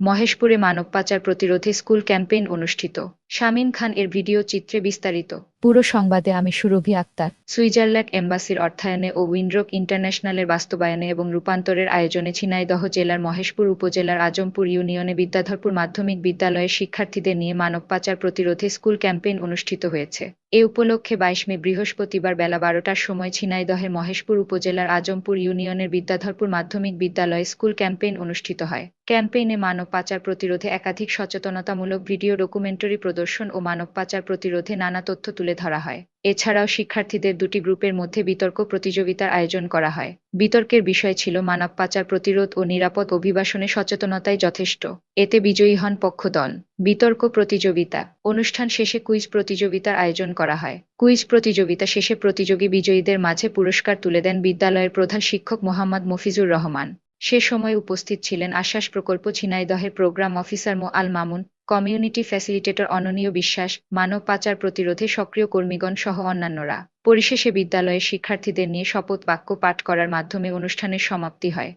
মহেশপুরে মানব পাচার প্রতিরোধে school campaign অনুষ্ঠিত। শামীম খান এর ভিডিও চিত্রে বিস্তারিত। পুরো সংবাদে আমি সুরভি আক্তার। সুইজারল্যান্ড এম্বাসির অর্থায়নে ও উইন্ড্রোক ইন্টারন্যাশনালের বাস্তবায়নে এবং রূপান্তরের আয়োজনে ছিনাইদহ জেলার মহেশপুর উপজেলার আজমপুর ইউনিয়নে বিদ্যাধরপুর মাধ্যমিক বিদ্যালয়ের শিক্ষার্থীদের নিয়ে মানব পাচার প্রতিরোধে স্কুল ক্যাম্পেইন অনুষ্ঠিত হয়েছে। এ উপলক্ষে বাইশ মে বৃহস্পতিবার বেলা বারোটার সময় ঝিনাইদহের মহেশপুর উপজেলার আজমপুর ইউনিয়নের বিদ্যাধরপুর মাধ্যমিক বিদ্যালয়ে স্কুল ক্যাম্পেইন অনুষ্ঠিত হয়। ক্যাম্পেইনে মানব পাচার প্রতিরোধে একাধিক সচেতনতামূলক ভিডিও ডকুমেন্টারি প্রদর্শন ও মানব পাচার প্রতিরোধে নানা তথ্য তুলে ধরা হয়। এছাড়াও শিক্ষার্থীদের দুটি গ্রুপের মধ্যে বিতর্ক প্রতিযোগিতার আয়োজন করা হয়। বিতর্কের বিষয় ছিল মানব পাচার প্রতিরোধ ও নিরাপদ অভিবাসনে সচেতনতাই যথেষ্ট। এতে বিজয়ী হন পক্ষ দল বিতর্ক প্রতিযোগিতা। অনুষ্ঠান শেষে কুইজ প্রতিযোগিতার আয়োজন করা হয়। কুইজ প্রতিযোগিতা শেষে প্রতিযোগী বিজয়ীদের মাঝে পুরস্কার তুলে দেন বিদ্যালয়ের প্রধান শিক্ষক মোহাম্মদ মফিজুর রহমান। সে সময় উপস্থিত ছিলেন আশ্বাস প্রকল্প ঝিনাইদহের প্রোগ্রাম অফিসার মো. আল মামুন, কমিউনিটি ফ্যাসিলিটেটর অননীয় বিশ্বাস, মানব পাচার প্রতিরোধে সক্রিয় কর্মীগণ সহ অন্যান্যরা। পরিশেষে বিদ্যালয়ের শিক্ষার্থীদের নিয়ে শপথ বাক্য পাঠ করার মাধ্যমে অনুষ্ঠানের সমাপ্তি হয়।